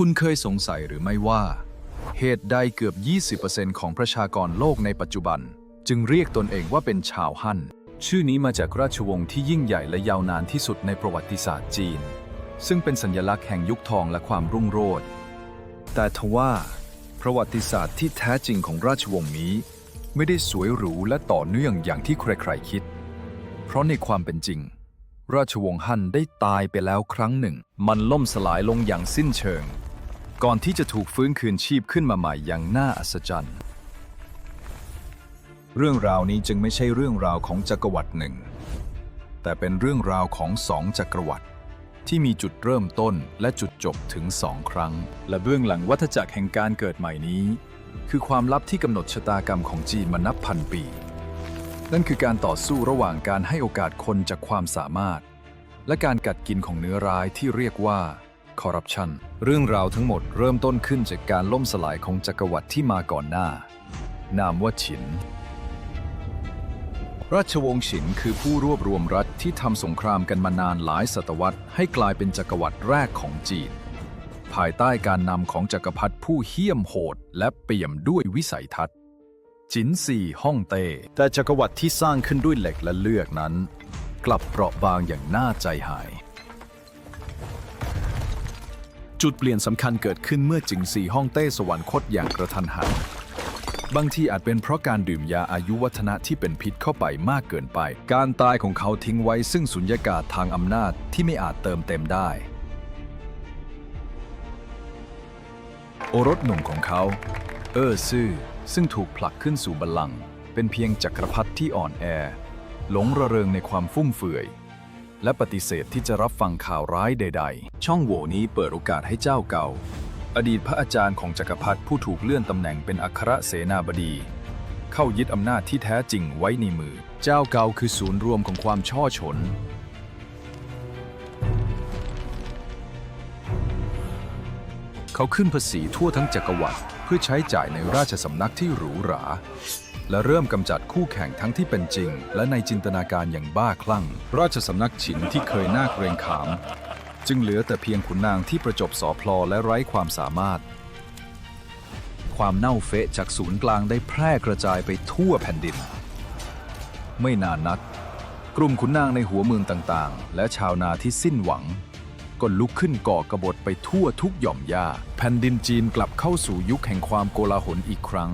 คุณเคยสงสัยหรือไม่ว่า เหตุใดเกือบ 20%ของประชากรโลกในปัจจุบัน จึงเรียกตนเองว่าเป็นชาวฮั่น ชื่อนี้มาจากราชวงศ์ที่ยิ่งใหญ่และยาวนานที่สุดในประวัติศาสตร์จีน ซึ่งเป็นสัญลักษณ์แห่งยุคทองและความรุ่งโรจน์แต่ทว่า ประวัติศาสตร์ที่แท้จริงของราชวงศ์นี้ ไม่ได้สวยหรูและต่อเนื่องอย่างที่ใครๆคิด เพราะในความเป็นจริง ราชวงศ์ฮั่นได้ตายไปแล้วครั้งหนึ่ง มันล่มสลายลงอย่างสิ้นเชิง ก่อนที่จะถูกฟื้นคืนชีพขึ้นมาใหม่อย่างน่าอัศจรรย์ เรื่องราวนี้จึงไม่ใช่เรื่องราวของจักรวรรดิหนึ่ง แต่เป็นเรื่องราวของสองจักรวรรดิที่มีจุดเริ่มต้นและจุดจบถึงสองครั้ง และเบื้องหลังวัฏจักรแห่งการเกิดใหม่นี้ คือความลับที่กำหนดชะตากรรมของจีนมานับพันปี นั่นคือการต่อสู้ระหว่างการให้โอกาสคนจากความสามารถ และการกัดกินของเนื้อร้ายที่เรียกว่า คอร์รัปชันเรื่องราวทั้งหมดเริ่มต้นขึ้นจากการล่มสลายของจักรวรรดิที่มาก่อนหน้า นามว่าฉิน ราชวงศ์ฉินคือผู้รวบรวมรัฐที่ทำสงครามกันมานานหลายศตวรรษ ให้กลายเป็นจักรวรรดิแรกของจีน ภายใต้การนำของจักรพรรดิผู้เหี้ยมโหด และเปี่ยมด้วยวิสัยทัศน์จินซีฮ่องเต้แต่จักรวรรดิที่สร้างขึ้นด้วยเหล็กและเลือกนั้น กลับเปราะบางอย่างน่าใจหาย จุดเปลี่ยนสำคัญเกิดขึ้นเมื่อจิงซีฮ่องเต้สวรรคตอย่างกระทันหัน บางทีอาจเป็นเพราะการดื่มยาอายุวัฒนะที่เป็นพิษเข้าไปมากเกินไป การตายของเขาทิ้งไว้ซึ่งสุญญากาศทางอำนาจที่ไม่อาจเติมเต็มได้ โอรสหนุ่มของเขา เออซื่อซึ่งถูกผลักขึ้นสู่บัลลังก์เป็นเพียงจักรพรรดิที่อ่อนแอ หลงระเริงในความฟุ่มเฟือย และปฏิเสธที่จะรับฟังข่าวร้ายใด ๆ ช่องโหว่นี้เปิดโอกาสให้เจ้าเก่า อดีตพระอาจารย์ของจักรพรรดิผู้ถูกเลื่อนตำแหน่งเป็นอัครเสนาบดี เข้ายึดอำนาจที่แท้จริงไว้ในมือ เจ้าเก่าคือศูนย์รวมของความช่อฉน เขาขึ้นภาษีทั่วทั้งจักรวรรดิเพื่อใช้จ่ายในราชสำนักที่หรูหรา และเริ่มกำจัดคู่แข่งทั้งที่เป็นจริง และในจินตนาการอย่างบ้าคลั่ง ราชสำนักฉินที่เคยน่าเกรงขาม จึงเหลือแต่เพียงขุนนางที่ประจบสอพลอและไร้ความสามารถ ความเน่าเฟะจากศูนย์กลางได้แพร่กระจายไปทั่วแผ่นดิน ไม่นานนัก กลุ่มขุนนางในหัวเมืองต่างๆ และชาวนาที่สิ้นหวังก็ลุกขึ้นก่อกบฏไปทั่วทุกหย่อมหญ้า แผ่นดินจีนกลับเข้าสู่ยุคแห่งความโกลาหลอีกครั้ง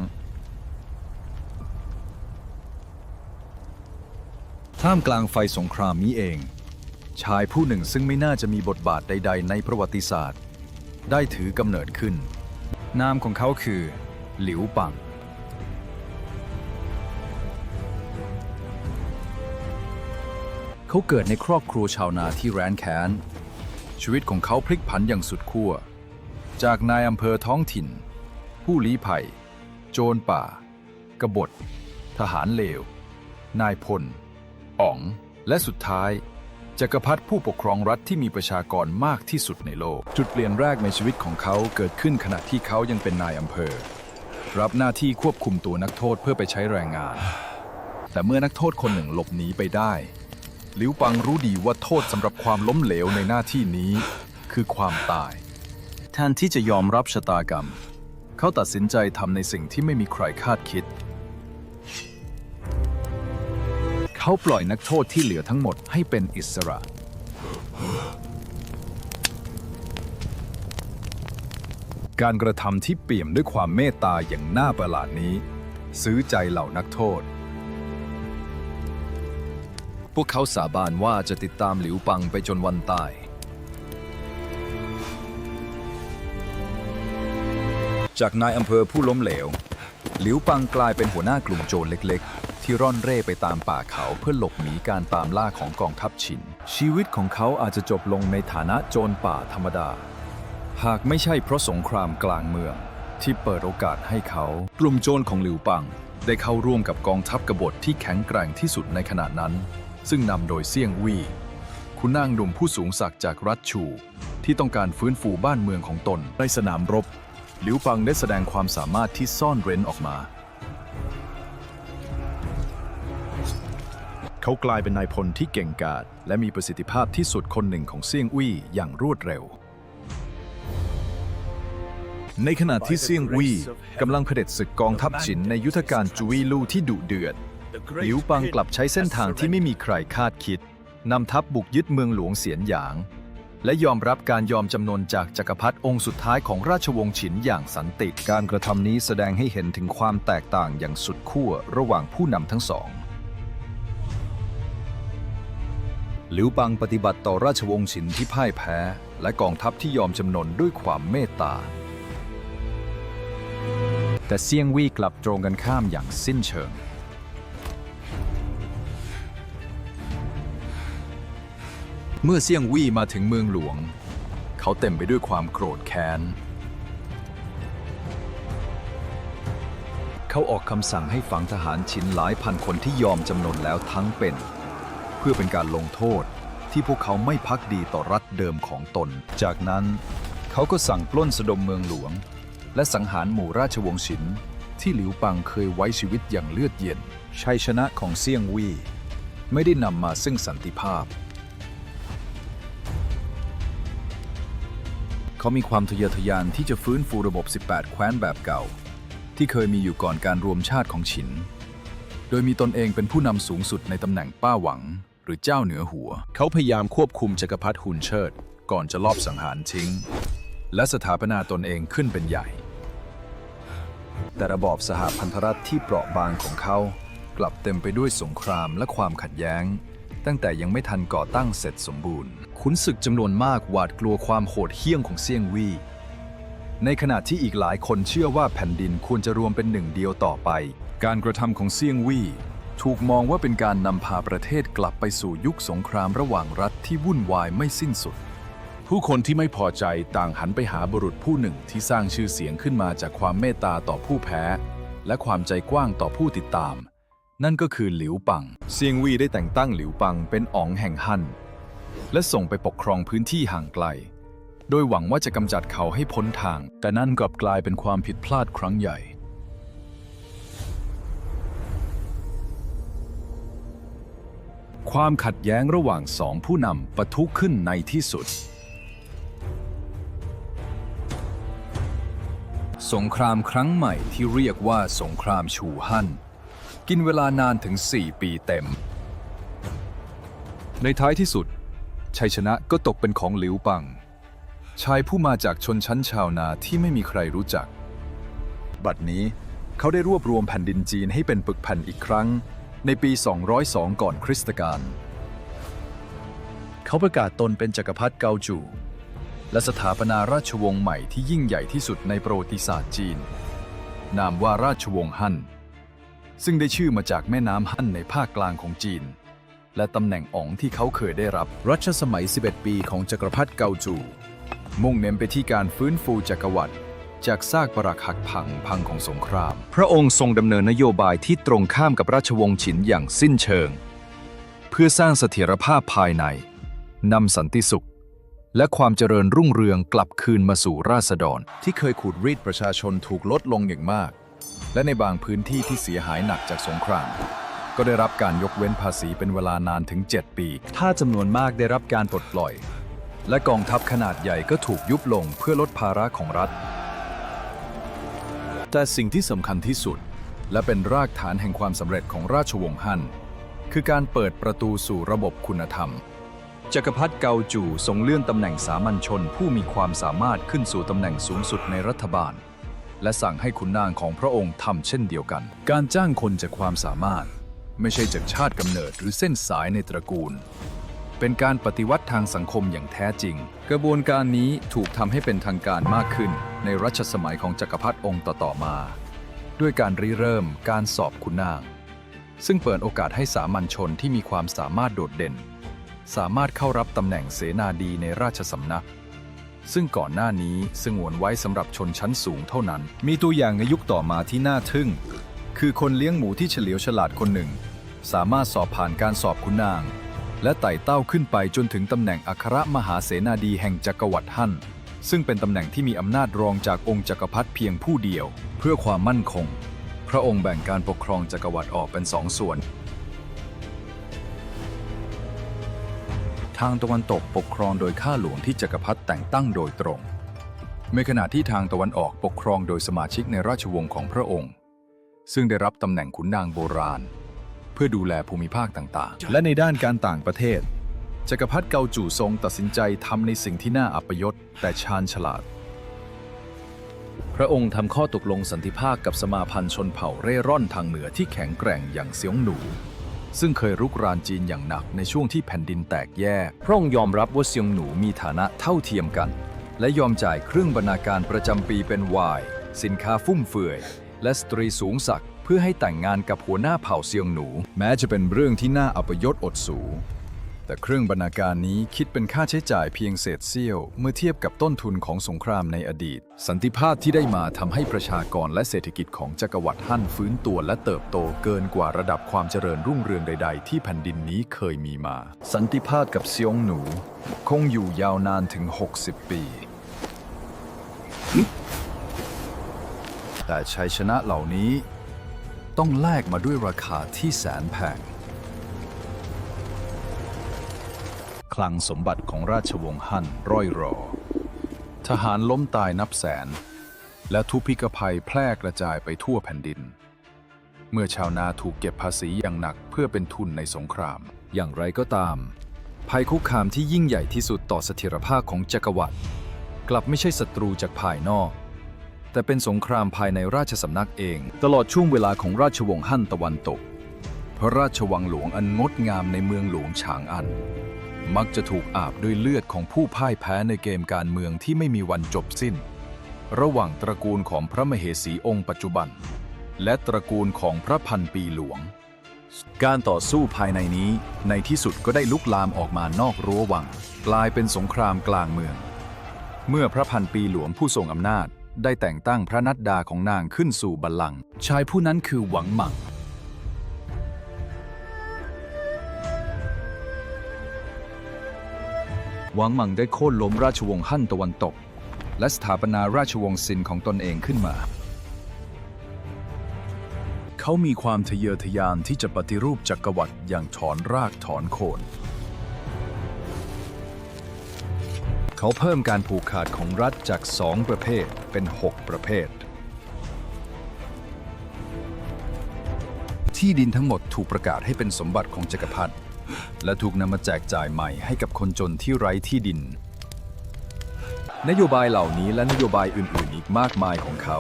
ท่ามกลางไฟสงครามนี้เอง ชายผู้หนึ่งซึ่งไม่น่าจะมีบทบาทใด ๆ ในประวัติศาสตร์ ได้ถือกำเนิดขึ้น นามของเขาคือ หลิวปัง เขาเกิดในครอบครัวชาวนาที่แร้นแค้น ชีวิตของเขาพลิกผันอย่างสุดขั้ว จากนายอำเภอท้องถิ่น ผู้ลี้ภัย โจรป่า กบฏ ทหารเลว นายพล อ๋อง และสุดท้ายจักรพรรดิผู้ปกครองรัฐที่มีประชากรมากที่สุดในโลก จุดเปลี่ยนแรกในชีวิตของเขาเกิดขึ้นขณะที่เขายังเป็นนายอำเภอ รับหน้าที่ควบคุมตัวนักโทษเพื่อไปใช้แรงงาน แต่เมื่อนักโทษคนหนึ่งหลบหนีไปได้หลิวปังรู้ดีว่าโทษสำหรับความล้มเหลวในหน้าที่นี้ คือความตาย แทนที่จะยอมรับชะตากรรม เขาตัดสินใจทำในสิ่งที่ไม่มีใครคาดคิด เขาปล่อยนักโทษที่เหลือทั้งหมดให้เป็นอิสระ การกระทำที่เปี่ยมด้วยความเมตตาอย่างน่าประหลาดนี้ ซื้อใจเหล่านักโทษ พวกเขาสาบานว่าจะติดตามหลิวปังไปจนวันตาย จากนายอำเภอผู้ล้มเหลว หลิวปังกลายเป็นหัวหน้ากลุ่มโจรเล็กๆ ที่ร่อนเร่ไปตามป่าเขาเพื่อหลบหนีการตามล่าของกองทัพฉิน ชีวิตของเขาอาจจะจบลงในฐานะโจรป่าธรรมดา หากไม่ใช่เพราะสงครามกลางเมืองที่เปิดโอกาสให้เขา กลุ่มโจรของหลิวปัง ได้เข้าร่วมกับกองทัพกบฏที่แข็งแกร่งที่สุดในขณะนั้น ซึ่งนำโดยเซี่ยงวีคุณนางหนุ่มผู้สูงศักดิ์จากรัฐชู ที่ต้องการฟื้นฟูบ้านเมืองของตนในสนามรบหลิวปังได้แสดงความสามารถที่ซ่อนเร้นออกมา เขากลายเป็นนายพลที่เก่งกาจและมีประสิทธิภาพที่สุดคนหนึ่งของเซี่ยงอุ้ยอย่างรวดเร็ว ในขณะที่เซียงอวี่กำลังเผด็จศึกกองทัพฉินในยุทธการจุวีลู่ที่ดุเดือด หลิวปังกลับใช้เส้นทางที่ไม่มีใครคาดคิดนำทัพบุกยึดเมืองหลวงเสียนหยาง และยอมรับการยอมจำนนจากจักรพรรดิองค์สุดท้ายของราชวงศ์ฉินอย่างสันติ การกระทำนี้แสดงให้เห็นถึงความแตกต่างอย่างสุดขั้วระหว่างผู้นำทั้งสอง หลิวปังปฏิบัติต่อราชวงศ์ฉินที่พ่ายแพ้ และกองทัพที่ยอมจำนนด้วยความเมตตา แต่เซียงวี่กลับตรงกันข้ามอย่างสิ้นเชิง เมื่อเซียงวี่มาถึงเมืองหลวง เขาเต็มไปด้วยความโกรธแค้น เขาออกคำสั่งให้ฝังทหารฉินหลายพันคนที่ยอมจำนนแล้วทั้งเป็น พื่อเป็นการลงโทษที่พวกเขาไม่พักดีต่อรัฐเดิมของตน จากนั้นเขาก็สั่งปล้นสะดมเมืองหลวง และสังหารหมู่ราชวงศ์ฉิน ที่หลิวปังเคยไว้ชีวิตอย่างเลือดเย็น ชัยชนะของเซียงวี่ไม่ได้นำมาซึ่งสันติภาพ เขามีความทะเยอทะยานที่จะฟื้นฟูระบบ 18 แคว้นแบบเก่า ที่เคยมีอยู่ก่อนการรวมชาติของฉิน โดยมีตนเองเป็นผู้นำสูงสุดในตำแหน่งป้าหวัง หรือเจ้าเหนือหัว เขาพยายามควบคุมจักรพรรดิฮุนเชิด ก่อนจะลอบสังหารทิ้ง และสถาปนาตนเองขึ้นเป็นใหญ่ แต่ระบอบสหพันธรัฐที่เปราะบางของเขา กลับเต็มไปด้วยสงครามและความขัดแย้ง ตั้งแต่ยังไม่ทันก่อตั้งเสร็จสมบูรณ์ ขุนศึกจำนวนมากหวาดกลัวความโหดเหี้ยมของเซียงวีในขณะที่อีกหลายคนเชื่อว่าแผ่นดินควรจะรวมเป็นหนึ่งเดียวต่อไป การกระทำของเซียงวี่ ถูกมองว่าเป็นการนำพาประเทศกลับไปสู่ยุคสงครามระหว่างรัฐที่วุ่นวายไม่สิ้นสุด ผู้คนที่ไม่พอใจต่างหันไปหาบุรุษผู้หนึ่งที่สร้างชื่อเสียงขึ้นมาจากความเมตตาต่อผู้แพ้ และความใจกว้างต่อผู้ติดตาม นั่นก็คือหลิวปัง เซียงวีได้แต่งตั้งหลิวปังเป็นอ๋องแห่งฮั่นและส่งไปปกครองพื้นที่ห่างไกล โดยหวังว่าจะกำจัดเขาให้พ้นทาง แต่นั่นกลับกลายเป็นความผิดพลาดครั้งใหญ่ ความขัดแย้งระหว่างสองผู้นำปะทุขึ้นในที่สุด สงครามครั้งใหม่ที่เรียกว่าสงครามชูฮั่นกินเวลานานถึง 4 ปีเต็ม ในท้ายที่สุด ชัยชนะก็ตกเป็นของหลิวปัง ชายผู้มาจากชนชั้นชาวนาที่ไม่มีใครรู้จัก บัดนี้เขาได้รวบรวมแผ่นดินจีนให้เป็นปึกแผ่นอีกครั้ง ในปี 202 ก่อนคริสตกาล เขาประกาศตนเป็นจักรพรรดิเกาจู และสถาปนาราชวงศ์ใหม่ที่ยิ่งใหญ่ที่สุดในประวัติศาสตร์จีน นามว่าราชวงศ์ฮั่น ซึ่งได้ชื่อมาจากแม่น้ำฮั่นในภาคกลางของจีน และตำแหน่งอ๋องที่เขาเคยได้รับ รัชสมัย 11 ปีของจักรพรรดิเกาจู มุ่งเน้นไปที่การฟื้นฟูจักรวรรดิ จากซากปรักหักพังพังของสงคราม พระองค์ทรงดำเนินนโยบายที่ตรงข้ามกับราชวงศ์ฉินอย่างสิ้นเชิง เพื่อสร้างเสถียรภาพภายในนำสันติสุข และความเจริญรุ่งเรืองกลับคืนมาสู่ราษฎร ที่เคยขูดรีดประชาชนถูกลดลงอย่างมาก และในบางพื้นที่ที่เสียหายหนักจากสงคราม ก็ได้รับการยกเว้นภาษีเป็นเวลานานถึง 7 ปี ถ้าจำนวนมากได้รับการปลดปล่อย และกองทัพขนาดใหญ่ก็ถูกยุบลงเพื่อลดภาระของรัฐ แต่สิ่งที่สำคัญที่สุด และเป็นรากฐานแห่งความสำเร็จของราชวงศ์ฮั่นคือการเปิดประตูสู่ระบบคุณธรรม จักรพรรดิเกาจูทรงเลื่อนตำแหน่งสามัญชนผู้มีความสามารถขึ้นสู่ตำแหน่งสูงสุดในรัฐบาล และสั่งให้ขุนนางของพระองค์ทำเช่นเดียวกัน การจ้างคนจากความสามารถ ไม่ใช่จากชาติกำเนิดหรือเส้นสายในตระกูล เป็นการปฏิวัติทางสังคมอย่างแท้จริง กระบวนการนี้ถูกทำให้เป็นทางการมากขึ้น ในรัชสมัยของจักรพรรดิองค์ต่อๆมา ด้วยการริเริ่มการสอบขุนนาง ซึ่งเปิดโอกาสให้สามัญชนที่มีความสามารถโดดเด่น สามารถเข้ารับตำแหน่งเสนาดีในราชสำนัก ซึ่งก่อนหน้านี้สงวนไว้สำหรับชนชั้นสูงเท่านั้น มีตัวอย่างในยุคต่อมาที่น่าทึ่ง คือคนเลี้ยงหมูที่เฉลียวฉลาดคนหนึ่ง สามารถสอบผ่านการสอบขุนนาง และไต่เต้าขึ้นไปจนถึงตำแหน่งอัครมหาเสนาดีแห่งจักรวรรดิฮั่น ซึ่งเป็นตำแหน่งที่มีอำนาจรองจากองค์จักรพรรดิเพียงผู้เดียว เพื่อความมั่นคง พระองค์แบ่งการปกครองจักรวรรดิออกเป็นสองส่วน ทางตะวันตกปกครองโดยข้าหลวงที่จักรพรรดิแต่งตั้งโดยตรงในขณะที่ทางตะวันออกปกครองโดยสมาชิกในราชวงศ์ของพระองค์ ซึ่งได้รับตำแหน่งขุนนางโบราณ เพื่อดูแลภูมิภาคต่างๆ และในด้านการต่างประเทศ จักรพรรดิเกาจู่ทรงตัดสินใจทำในสิ่งที่น่าอัปยศแต่ชาญฉลาด พระองค์ทำข้อตกลงสันติภาพกับสมาพันธ์ชนเผ่าเร่ร่อนทางเหนือที่แข็งแกร่งอย่างเซียงหนู ซึ่งเคยรุกรานจีนอย่างหนักในช่วงที่แผ่นดินแตกแยก พระองค์ยอมรับว่าเซียงหนูมีฐานะเท่าเทียมกัน และยอมจ่ายเครื่องบรรณาการประจำปีเป็นวายสินค้าฟุ่มเฟือย และสตรีสูงศักดิ พื่อให้แต่งงานกับหัวหน้าเผ่าเซียงหนู แม้จะเป็นเรื่องที่น่าอัปยศอดสู แต่เครื่องบรรณาการนี้คิดเป็นค่าใช้จ่ายเพียงเศษเสี้ยว เมื่อเทียบกับต้นทุนของสงครามในอดีต สันติภาพที่ได้มาทำให้ประชากรและเศรษฐกิจของจักรวรรดิฮั่นฟื้นตัวและเติบโตเกินกว่าระดับความเจริญรุ่งเรืองใด ๆ ที่แผ่นดินนี้เคยมีมา สันติภาพกับเซียงหนู คงอยู่ยาวนานถึง 60 ปีแต่ชัยชนะเหล่านี้ ต้องแลกมาด้วยราคาที่แสนแพง คลังสมบัติของราชวงศ์ฮั่นร่อยรอ ทหารล้มตายนับแสน และทุพพิกภัยแพร่กระจายไปทั่วแผ่นดิน เมื่อชาวนาถูกเก็บภาษีอย่างหนักเพื่อเป็นทุนในสงคราม อย่างไรก็ตาม ภัยคุกคามที่ยิ่งใหญ่ที่สุดต่อเสถียรภาพของจักรวรรดิกลับไม่ใช่ศัตรูจากภายนอก แต่เป็นสงครามภายในราชสำนักเอง ตลอดช่วงเวลาของราชวงศ์ฮั่นตะวันตก พระราชวังหลวงอันงดงามในเมืองหลวงฉางอัน มักจะถูกอาบด้วยเลือดของผู้พ่ายแพ้ในเกมการเมืองที่ไม่มีวันจบสิ้น ระหว่างตระกูลของพระมเหสีองค์ปัจจุบัน และตระกูลของพระพันปีหลวง การต่อสู้ภายในนี้ในที่สุดก็ได้ลุกลามออกมานอกรั้ววัง กลายเป็นสงครามกลางเมือง เมื่อพระพันปีหลวงผู้ทรงอำนาจ ได้แต่งตั้งพระนัดดาของนางขึ้นสู่บัลลังก์ชายผู้นั้นคือหวังหมัง หวังหมังได้โค่นล้มราชวงศ์ฮั่นตะวันตก และสถาปนาราชวงศ์ซินของตนเองขึ้นมา เขามีความทะเยอทะยานที่จะปฏิรูปจักรวรรดิอย่างถอนรากถอนโคน เขาเพิ่มการผูกขาดของรัฐจากสองประเภทเป็น 6 ประเภท ที่ดินทั้งหมดถูกประกาศให้เป็นสมบัติของจักรพรรดิและถูกนำมาแจกจ่ายใหม่ให้กับคนจนที่ไร้ที่ดิน นโยบายเหล่านี้และนโยบายอื่นๆ อีกมากมายของเขา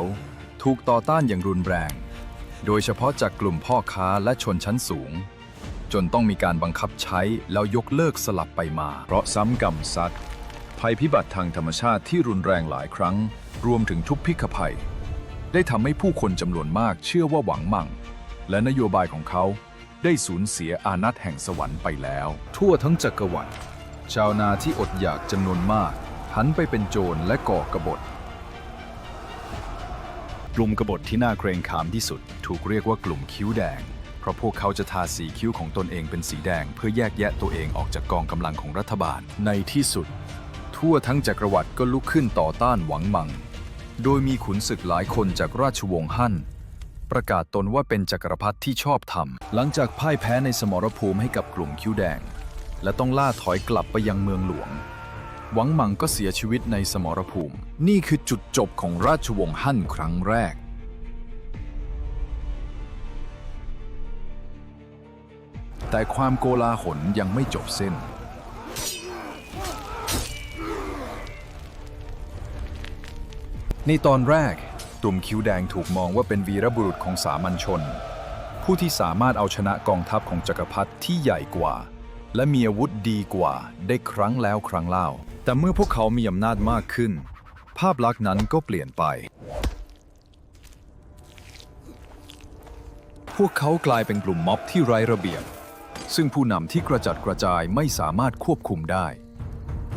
ถูกต่อต้านอย่างรุนแรง โดยเฉพาะจากกลุ่มพ่อค้าและชนชั้นสูง จนต้องมีการบังคับใช้แล้วยกเลิกสลับไปมา เพราะซ้ำกรรมซัด ภัยพิบัติทางธรรมชาติที่รุนแรงหลายครั้ง รวมถึงทุพพิกภัย ได้ทำให้ผู้คนจำนวนมากเชื่อว่าหวังมั่ง และนโยบายของเขาได้สูญเสียอานัตแห่งสวรรค์ไปแล้ว ทั่วทั้งจักรวรรดิชาวนาที่อดอยากจำนวนมาก หันไปเป็นโจรและก่อกบฏกลุ่มกบฏที่น่าเกรงขามที่สุด ถูกเรียกว่ากลุ่มคิ้วแดง เพราะพวกเขาจะทาสีคิ้วของตนเองเป็นสีแดง เพื่อแยกแยะตัวเองออกจากกองกำลังของรัฐบาลในที่สุด ทั่วทั้งจักรวรรดิก็ลุกขึ้นต่อต้านหวังมัง โดยมีขุนศึกหลายคนจากราชวงศ์ฮั่น ประกาศตนว่าเป็นจักรพรรดิที่ชอบธรรม หลังจากพ่ายแพ้ในสมรภูมิให้กับกลุ่มคิ้วแดง และต้องล่าถอยกลับไปยังเมืองหลวง หวังมังก็เสียชีวิตในสมรภูมิ นี่คือจุดจบของราชวงศ์ฮั่นครั้งแรกแต่ความโกลาหลยังไม่จบสิ้น ในตอนแรกกลุ่มคิ้วแดงถูกมองว่าเป็นวีรบุรุษของสามัญชน ผู้ที่สามารถเอาชนะกองทัพของจักรพรรดิที่ใหญ่กว่า และมีอาวุธดีกว่าได้ครั้งแล้วครั้งเล่า แต่เมื่อพวกเขามีอำนาจมากขึ้น ภาพลักษณ์นั้นก็เปลี่ยนไป พวกเขากลายเป็นกลุ่มม็อบที่ไร้ระเบียบ ซึ่งผู้นำที่กระจัดกระจายไม่สามารถควบคุมได้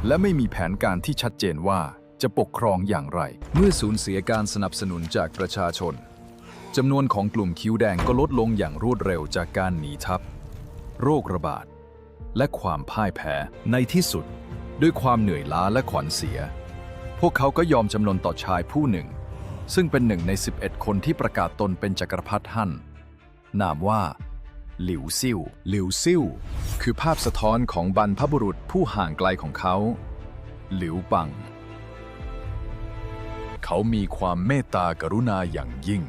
และไม่มีแผนการที่ชัดเจนว่า จะปกครองอย่างไร เมื่อสูญเสียการสนับสนุนจากประชาชนจำนวนของกลุ่มคิ้วแดงก็ลดลงอย่างรวดเร็วจากการหนีทัพ โรคระบาด และความพ่ายแพ้ในที่สุด ด้วยความเหนื่อยล้าและขวัญเสีย พวกเขาก็ยอมจำนนต่อชายผู้หนึ่ง ซึ่งเป็นหนึ่งใน 11 คนที่ประกาศตนเป็นจักรพรรดิฮั่นนามว่า หลิวซิ่วหลิวซิ่วคือภาพสะท้อนของบรรพบุรุษผู้ห่างไกลของเขา หลิวปัง เขามีความเมตตากรุณาอย่างยิ่ง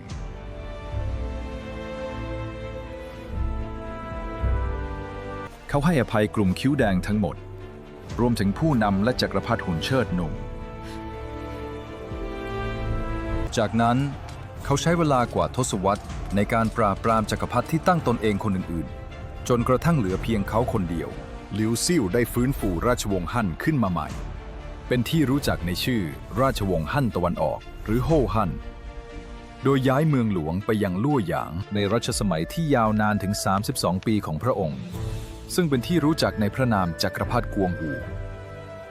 เขาให้อภัยกลุ่มคิ้วแดงทั้งหมด รวมถึงผู้นำและจักรพรรดิหุ่นเชิดหนุ่ม จากนั้นเขาใช้เวลากว่าทศวรรษในการปราบปรามจักรพรรดิที่ตั้งตนเองคนอื่นๆ จนกระทั่งเหลือเพียงเขาคนเดียว ลิวซิ่วได้ฟื้นฟูราชวงศ์ฮั่นขึ้นมาใหม่ เป็นที่รู้จักในชื่อราชวงศ์ฮั่นตะวันออก หรือโฮฮั่น โดยย้ายเมืองหลวงไปยังลู่หยางในรัชสมัยที่ยาวนานถึง 32 ปีของพระองค์ ซึ่งเป็นที่รู้จักในพระนามจักรพรรดิกวงหู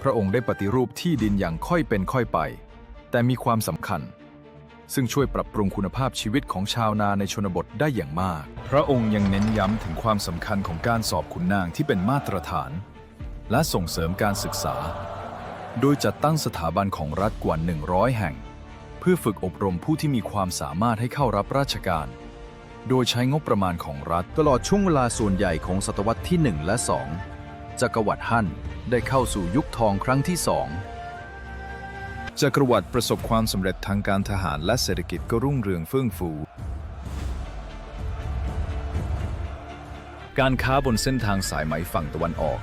พระองค์ได้ปฏิรูปที่ดินอย่างค่อยเป็นค่อยไป แต่มีความสำคัญ ซึ่งช่วยปรับปรุงคุณภาพชีวิตของชาวนาในชนบทได้อย่างมาก พระองค์ยังเน้นย้ำถึงความสำคัญของการสอบขุนนางที่เป็นมาตรฐาน และส่งเสริมการศึกษา โดยจัดตั้งสถาบันของรัฐกว่า 100 แห่ง เพื่อฝึกอบรมผู้ที่มีความสามารถให้เข้ารับราชการ โดยใช้งบประมาณของรัฐตลอดช่วงเวลาส่วนใหญ่ของศตวรรษที่ 1 และ 2 จักรวรรดิฮั่นได้เข้าสู่ยุคทองครั้งที่สองจักรวรรดิประสบความสำเร็จทางการทหารและเศรษฐกิจก็รุ่งเรืองเฟื่องฟู การค้าบนเส้นทางสายไหมฝั่งตะวันออก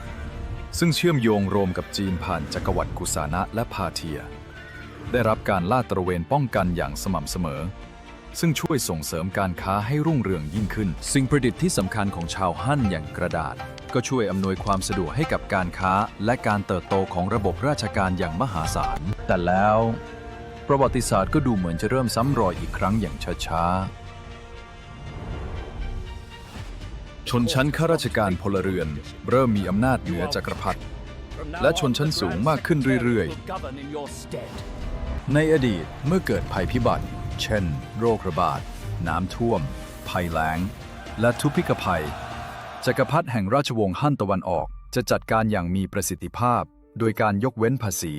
ซึ่งเชื่อมโยงโรมกับจีนผ่านจักรวรรดิกุสานะและพาเทีย ได้รับการลาดตระเวนป้องกันอย่างสม่ำเสมอ ซึ่งช่วยส่งเสริมการค้าให้รุ่งเรืองยิ่งขึ้น สิ่งประดิษฐ์ที่สำคัญของชาวฮั่นอย่างกระดาษ ก็ช่วยอำนวยความสะดวกให้กับการค้า และการเติบโตของระบบราชการอย่างมหาศาล แต่แล้ว ประวัติศาสตร์ก็ดูเหมือนจะเริ่มซ้ำรอยอีกครั้งอย่างช้าๆ ชนชั้นข้าราชการพลเรือน เริ่มมีอำนาจเหนือจักรพรรดิและชนชั้นสูงมากขึ้นเรื่อยๆ ในอดีตเมื่อเกิดภัยพิบัติ เช่น โรคระบาด น้ำท่วม ภัยแล้ง และทุพพิกภัย จักรพรรดิแห่งราชวงศ์ฮั่นตะวันออกจะจัดการอย่างมีประสิทธิภาพ โดยการยกเว้นภาษี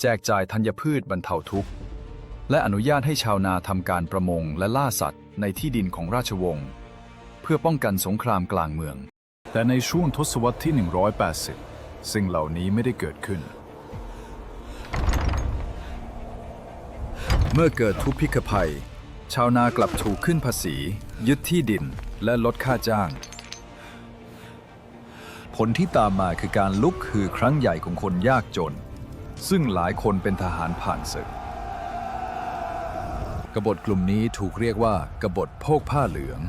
แจกจ่ายธัญพืชบรรเทาทุกข์ และอนุญาตให้ชาวนาทำการประมงและล่าสัตว์ในที่ดินของราชวงศ์ เพื่อป้องกันสงครามกลางเมือง แต่ในช่วงทศวรรษที่ 180 สิ่งเหล่านี้ไม่ได้เกิดขึ้น เมื่อเกิดทุพพิกภัย ชาวนากลับถูกขึ้นภาษี ยึดที่ดินและลดค่าจ้าง ผลที่ตามมาคือการลุกคือครั้งใหญ่ของคนยากจน ซึ่งหลายคนเป็นทหารผ่านศึกกบฏกลุ่มนี้ถูกเรียกว่ากบฏโพกผ้าเหลือง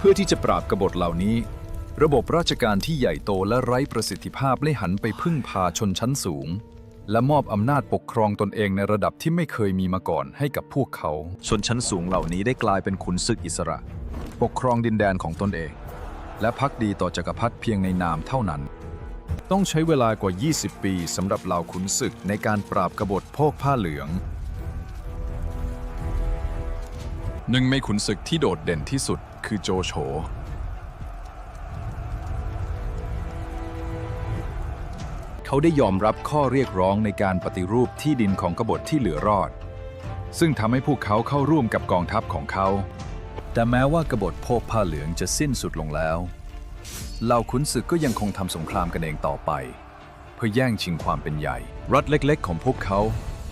เพื่อที่จะปราบกบฏเหล่านี้ ระบบราชการที่ใหญ่โตและไร้ประสิทธิภาพได้หันไปพึ่งพาชนชั้นสูง และมอบอำนาจปกครองตนเองในระดับที่ไม่เคยมีมาก่อนให้กับพวกเขา ชนชั้นสูงเหล่านี้ได้กลายเป็นขุนศึกอิสระ ปกครองดินแดนของตนเอง และพักดีต่อจักรพรรดิเพียงในนามเท่านั้น ต้องใช้เวลากว่า 20 ปีสำหรับเหล่าขุนศึกในการปราบกบฏโพกผ้าเหลืองหนึ่งในขุนศึกที่โดดเด่นที่สุด คือโจโฉเขาได้ยอมรับข้อเรียกร้องในการปฏิรูปที่ดินของกบฏที่เหลือรอด ซึ่งทำให้พวกเขาเข้าร่วมกับกองทัพของเขา แต่แม้ว่ากบฏโพกผ้าเหลืองจะสิ้นสุดลงแล้วเหล่าขุนศึกก็ยังคงทำสงครามกันเองต่อไป เพื่อแย่งชิงความเป็นใหญ่ รัฐเล็ก ๆ ของพวกเขา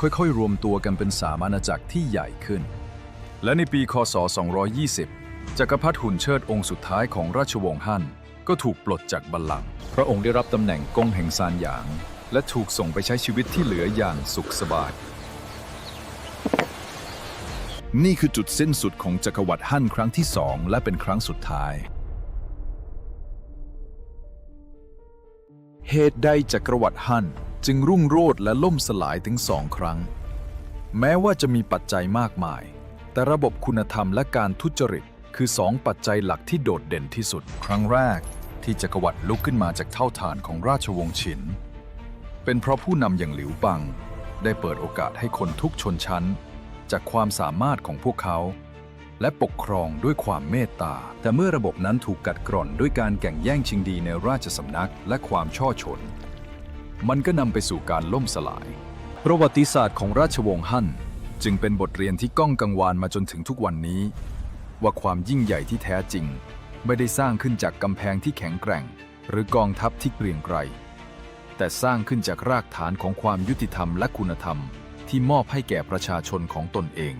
ค่อย ๆ รวมตัวกันเป็นสามาณาจักรที่ใหญ่ขึ้น และในปี คศ 220 จักรพรรดิหุ่นเชิดองค์สุดท้ายของราชวงศ์ฮั่นก็ถูกปลดจากบัลลังก์พระองค์ได้รับตำแหน่งกงแห่งซานหยาง และถูกส่งไปใช้ชีวิตที่เหลืออย่างสุขสบาย นี่คือจุดสิ้นสุดของจักรวรรดิฮั่นครั้งที่สองและเป็นครั้งสุดท้าย เหตุใดจักรวรรดิฮั่นจึงรุ่งโรจน์และล่มสลายถึงสองครั้ง แม้ว่าจะมีปัจจัยมากมาย แต่ระบบคุณธรรมและการทุจริต คือสองปัจจัยหลักที่โดดเด่นที่สุด ครั้งแรกที่จักรวรรดิลุกขึ้นมาจากเท่าฐานของราชวงศ์ฉิน เป็นเพราะผู้นำอย่างหลิวปัง ได้เปิดโอกาสให้คนทุกชนชั้น จากความสามารถของพวกเขา และปกครองด้วยความเมตตา แต่เมื่อระบบนั้นถูกกัดกร่อนด้วยการแข่งแย่งชิงดีในราชสำนักและความช่อชน มันก็นำไปสู่การล่มสลาย ประวัติศาสตร์ของราชวงศ์ฮั่นจึงเป็นบทเรียนที่ก้องกังวานมาจนถึงทุกวันนี้ ว่าความยิ่งใหญ่ที่แท้จริง ไม่ได้สร้างขึ้นจากกำแพงที่แข็งแกร่ง หรือกองทัพที่เกรียงไกร แต่สร้างขึ้นจากรากฐานของความยุติธรรมและคุณธรรมที่มอบให้แก่ประชาชนของตนเอง